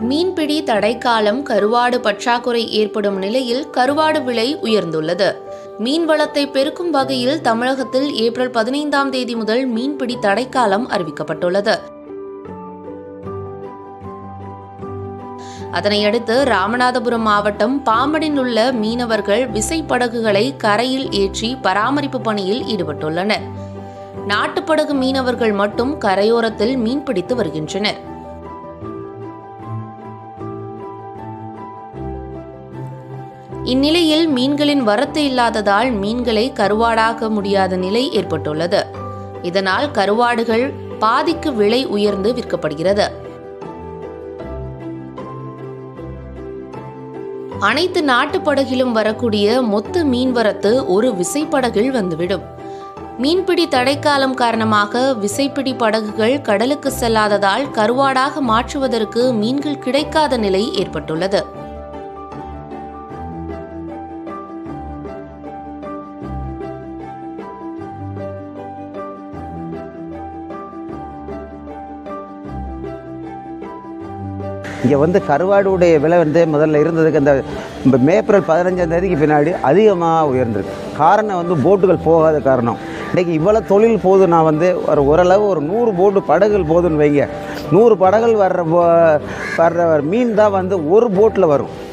மீன்பிடி தடைக்காலம் கருவாடு பற்றாக்குறை ஏற்படும் நிலையில் கருவாடு விலை உயர்ந்துள்ளது. மீன் வளத்தை பெருக்கும் வகையில் தமிழகத்தில் ஏப்ரல் பதினைந்தாம் தேதி முதல் மீன்பிடி தடைக்காலம் அறிவிக்கப்பட்டுள்ளது. அதனையடுத்து ராமநாதபுரம் மாவட்டம் பாம்பனில் உள்ள மீனவர்கள் விசைப்படகுகளை கரையில் ஏற்றி பராமரிப்பு பணியில் ஈடுபட்டுள்ளனர். நாட்டுப்படகு மீனவர்கள் மட்டும் கரையோரத்தில் மீன்பிடித்து வருகின்றனர். இந்நிலையில் மீன்களின் வரத்து இல்லாததால் மீன்களை கருவாடாக்க முடியாத நிலை ஏற்பட்டுள்ளது. இதனால் கருவாடுகள் பாதிக்கு விலை உயர்ந்து விற்கப்படுகிறது. அனைத்து நாட்டுப்படகிலும் வரக்கூடிய மொத்த மீன் வரத்து ஒரு விசைப்படகில் வந்துவிடும். மீன்பிடி தடைக்காலம் காரணமாக விசைப்பிடி படகுகள் கடலுக்கு செல்லாததால் கருவாடாக மாற்றுவதற்கு மீன்கள் கிடைக்காத நிலை ஏற்பட்டுள்ளது. இங்கே வந்து கருவாடுடைய விலை வந்து முதல்ல இருந்ததுக்கு அந்த ஏப்ரல் பதினஞ்சாம் தேதிக்கு பின்னாடி அதிகமாக உயர்ந்திருக்கு. காரணம் வந்து போட்டுகள் போகாத காரணம். இன்றைக்கி இவ்வளோ தொழில் போதுன்னா வந்து ஒரு ஓரளவு ஒரு நூறு போட்டு படகுகள் போதுன்னு வைங்க. நூறு படகுகள் வர்ற போ- வர்ற மீன் தான் வந்து ஒரு போட்டில் வரும்.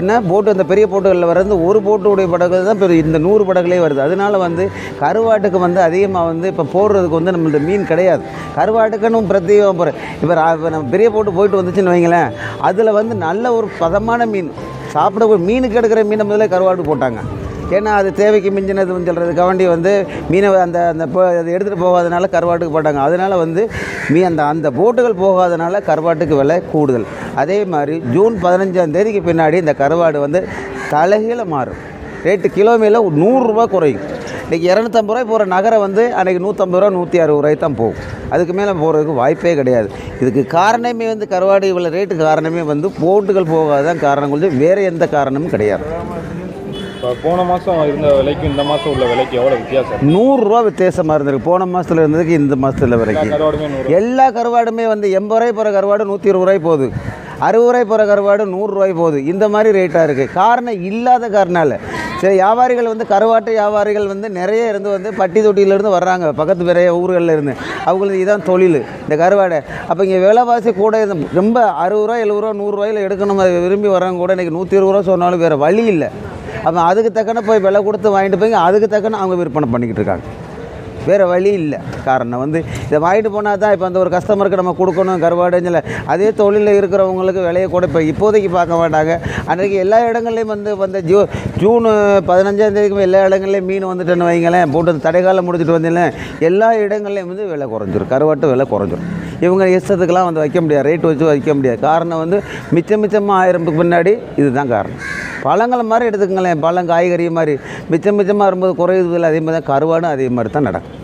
என்ன? போட்டு அந்த பெரிய போட்டுகளில் வர்றது ஒரு போட்டுடைய படகு தான் பெரிய இந்த நூறு படகுலே வருது. அதனால வந்து கருவாட்டுக்கு வந்து அதிகமாக வந்து இப்போ போடுறதுக்கு வந்து நம்மள்ட்ட மீன் கிடையாது. கருவாட்டுக்குன்னு பிரத்யேகம் போகிற இப்போ நம்ம பெரிய போட்டு போயிட்டு வந்துச்சுன்னு வைங்களேன் அதில் வந்து நல்ல ஒரு பதமான மீன். சாப்பிட மீனுக்கு எடுக்கிற மீனை முதல்ல கருவாட்டு போட்டாங்க. ஏன்னா அது தேவைக்கு மிஞ்சினதுன்னு சொல்கிறது கவண்டி வந்து மீனை அந்த அந்த அதை எடுத்துகிட்டு போகாதனால கருவாட்டுக்கு போட்டாங்க. அதனால் வந்து மீ அந்த அந்த போட்டுகள் போகாதனால கருவாட்டுக்கு விலை கூடுதல். அதே மாதிரி ஜூன் பதினஞ்சாம் தேதிக்கு பின்னாடி இந்த கருவாடு வந்து தலைகீழ மாறும். ரேட்டு கிலோமீல நூறுரூவா குறையும். இன்றைக்கி இரநூத்தம்பது ரூபாய் போகிற நகரம் வந்து அன்றைக்கி நூற்றம்பது ரூபா நூற்றி அறுபது ரூபாய் தான் போகும். அதுக்கு மேலே போகிறதுக்கு வாய்ப்பே கிடையாது. இதுக்கு காரணமே வந்து கருவாடு இவ்வளோ ரேட்டு காரணமே வந்து போட்டுகள் போகாதான் காரணம். கொஞ்சம் வேறு எந்த காரணமும் கிடையாது. இப்போ போன மாதம் இருந்த விலைக்கும் இந்த மாதம் உள்ள விலைக்கு எவ்வளோ வித்தியாசம்? நூறுரூவா வித்தியாசமாக இருந்திருக்கு. போன மாதத்தில் இருந்ததுக்கு இந்த மாதத்தில் வரைக்கும் எல்லா கருவாடுமே வந்து எண்பது ரூபாய் போகிற கருவாடு நூற்றி இருபது ரூபாய் போகுது. அறுபது ரூபாய் போகிற கருவாடு நூறுரூவாய் போகுது. இந்த மாதிரி ரேட்டாக இருக்குது காரணம் இல்லாத காரணால. சரி வியாபாரிகள் வந்து கருவாட்டு வியாபாரிகள் வந்து நிறைய இருந்து வந்து பட்டி தொட்டியிலேருந்து வர்றாங்க. பக்கத்து வேறைய ஊர்களில் இருந்து. அவங்களுக்கு இதான் தொழில் இந்த கருவாடை. அப்போ இங்கே விலைவாசி கூட ரொம்ப அறுபது ரூபா எழுபது ரூபா நூறுரூவாயில் எடுக்கணும் விரும்பி வர்றவங்க கூட இன்றைக்கி நூற்றி இருபது ரூபா சொன்னாலும் வேறு வழி இல்லை. அப்போ அதுக்கு தக்கன போய் விலை கொடுத்து வாங்கிட்டு போய் அதுக்கு தக்கன அவங்க விற்பனை பண்ணிக்கிட்டு இருக்காங்க. வேறு வழி இல்லை. காரணம் வந்து இதை வாங்கிட்டு போனால் தான் இப்போ அந்த ஒரு கஸ்டமருக்கு நம்ம கொடுக்கணும் கருவாடுன்னு சொல்ல. அதே தொழிலில் இருக்கிறவங்களுக்கு விலையை கூட இப்போ இப்போதைக்கு பார்க்க மாட்டாங்க. அன்றைக்கி எல்லா இடங்கள்லையும் வந்து வந்த ஜூ ஜூனு பதினஞ்சாந்தேதிக்கு எல்லா இடங்கள்லையும் மீன் வந்துட்டுன்னு வைங்களேன். போட்டு தடைக்காலம் முடிச்சுட்டு வந்தீங்களேன். எல்லா இடங்கள்லையும் வந்து விலை குறைஞ்சிரும். கருவாட்டு விலை குறைஞ்சிரும். இவங்க இஷ்டத்துக்கெல்லாம் வந்து வைக்க முடியாது. ரேட் வச்சு வைக்க முடியாது. காரணம் வந்து மிச்சம் மிச்சமாக ஆயிரத்துக்கு பின்னாடி இதுதான் காரணம். பழங்களை மாதிரி எடுத்துக்கங்களேன். பழம் காய்கறி மாதிரி. மிச்சம் மிச்சமாக வரும்போது குறையுது இல்லை அதே மாதிரி தான் கருவாடும் அதே மாதிரி தான் நடக்கும்.